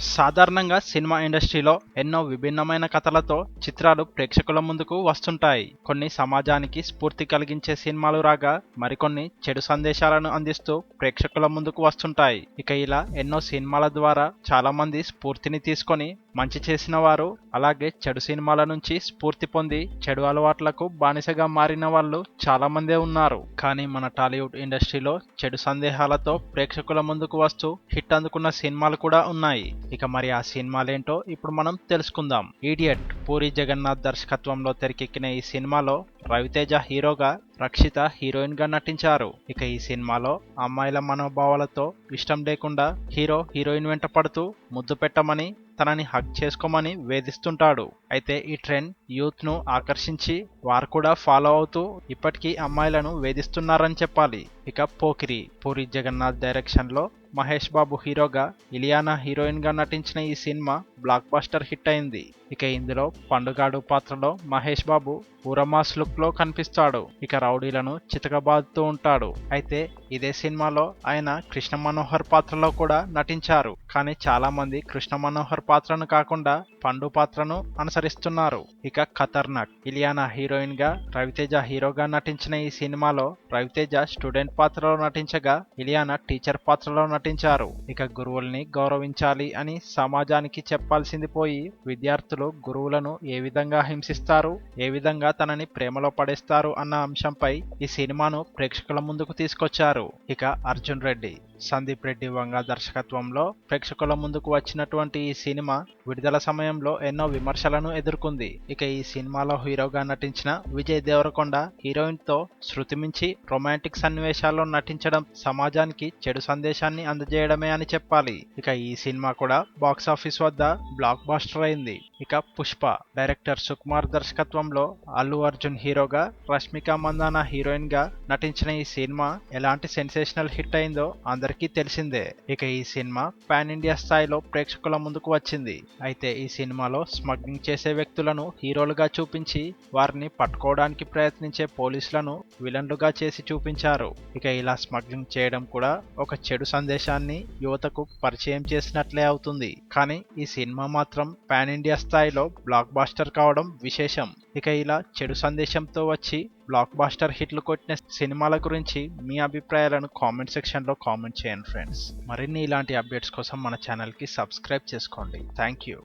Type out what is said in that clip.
సాధారణంగా సినిమా ఇండస్ట్రీలో ఎన్నో విభిన్నమైన కథలతో చిత్రాలు ప్రేక్షకుల ముందుకు వస్తుంటాయి. కొన్ని సమాజానికి స్ఫూర్తి కలిగించే సినిమాలు రాగా మరికొన్ని చెడు సందేశాలను అందిస్తూ ప్రేక్షకుల ముందుకు వస్తుంటాయి. ఇక ఇలా ఎన్నో సినిమాల ద్వారా చాలా మంది స్ఫూర్తిని తీసుకొని మంచి చేసిన వారు అలాగే చెడు సినిమాల నుంచి స్ఫూర్తి పొంది చెడు అలవాట్లకు బానిసగా మారిన వాళ్ళు చాలా మందే ఉన్నారు. కానీ మన టాలీవుడ్ ఇండస్ట్రీలో చెడు సందేహాలతో ప్రేక్షకుల ముందుకు వస్తూ హిట్ అందుకున్న సినిమాలు కూడా ఉన్నాయి. ఇక మరి ఆ సినిమాలేంటో ఇప్పుడు మనం తెలుసుకుందాం. ఈడియట్ పూరి జగన్నాథ్ దర్శకత్వంలో తెరకెక్కిన ఈ సినిమాలో రవితేజ హీరోగా రక్షిత హీరోయిన్గా నటించారు. ఇక ఈ సినిమాలో అమ్మాయిల మనోభావాలతో ఇష్టం లేకుండా హీరో హీరోయిన్ వెంట పడుతూ ముద్దు పెట్టమని తనని హక్ చేసుకోమని వేధిస్తుంటాడు. అయితే ఈ ట్రెండ్ యూత్ను ఆకర్షించి వారు కూడా ఫాలో అవుతూ ఇప్పటికీ అమ్మాయిలను వేధిస్తున్నారని చెప్పాలి. ఇక పోకిరి పూరి జగన్నాథ్ డైరెక్షన్లో మహేష్ బాబు హీరోగా ఇలియానా హీరోయిన్గా నటించిన ఈ సినిమా బ్లాక్ బస్టర్ హిట్ అయింది. ఇక ఇందులో పండుగాడు పాత్రలో మహేష్ బాబు ఊరమాస్ లుక్లో కనిపిస్తాడు. ఇక రౌడీలను చితకబాదుతూ ఉంటాడు. అయితే ఇదే సినిమాలో ఆయన కృష్ణ మనోహర్ పాత్రలో కూడా నటించారు. కానీ చాలా మంది కృష్ణ మనోహర్ పాత్రను కాకుండా పండు పాత్రను అనుసరిస్తున్నారు. ఇక ఖతర్నాక్ ఇలియానా హీరోయిన్గా రవితేజ హీరోగా నటించిన ఈ సినిమాలో రవితేజ స్టూడెంట్ పాత్రలో నటించగా ఇలియానా టీచర్ పాత్రలో నటించారు. ఇక గురువుల్ని గౌరవించాలి అని సమాజానికి చెప్పాల్సింది పోయి విద్యార్థులు గురువులను ఏ విధంగా హింసిస్తారు ఏ విధంగా తనని ప్రేమలో పడేస్తారు అన్న అంశంపై ఈ సినిమాను ప్రేక్షకుల ముందుకు తీసుకొచ్చారు. ఇక అర్జున్ రెడ్డి. సందీప్ రెడ్డి వంగ దర్శకత్వంలో ప్రేక్షకుల ముందుకు వచ్చినటువంటి ఈ సినిమా విడుదల సమయంలో ఎన్నో విమర్శలను ఎదుర్కొంది. ఇక ఈ సినిమాలో హీరోగా నటించిన విజయ్ దేవరకొండ హీరోయిన్తో శృతి మించి రొమాంటిక్ సన్నివేశాల్లో నటించడం సమాజానికి చెడు సందేశాన్ని అందజేయడమే అని చెప్పాలి. ఇక ఈ సినిమా కూడా బాక్స్ ఆఫీస్ వద్ద బ్లాక్ బాస్టర్ అయింది. ఇక పుష్ప డైరెక్టర్ సుకుమార్ దర్శకత్వంలో అల్లు అర్జున్ హీరోగా రష్మిక మందాన హీరోయిన్గా నటించిన ఈ సినిమా ఎలాంటి సెన్సేషనల్ హిట్ అయిందో అందరికీ తెలిసిందే. ఇక ఈ సినిమా పాన్ ఇండియా స్థాయిలో ప్రేక్షకుల ముందుకు వచ్చింది. అయితే ఈ సినిమాలో స్మగ్లింగ్ చేసే వ్యక్తులను హీరోలుగా చూపించి వారిని పట్టుకోవడానికి ప్రయత్నించే పోలీసులను విలన్లుగా చేసి చూపించారు. ఇక ఇలా స్మగ్లింగ్ చేయడం కూడా ఒక చెడు సందేశాన్ని యువతకు పరిచయం చేసినట్లే అవుతుంది. కానీ ఈ సినిమా మాత్రం పాన్ ఇండియా స్థాయిలో బ్లాక్ బాస్టర్ కావడం విశేషం. ఇక ఇలా చెడు సందేశంతో వచ్చి బ్లాక్ బాస్టర్ హిట్లు కొట్టిన సినిమాల గురించి మీ అభిప్రాయాలను కామెంట్ సెక్షన్లో కామెంట్ చేయండి ఫ్రెండ్స్ మరిన్ని ఇలాంటి అప్డేట్స్ కోసం మన ఛానల్కి సబ్స్క్రైబ్ చేసుకోండి. Thank you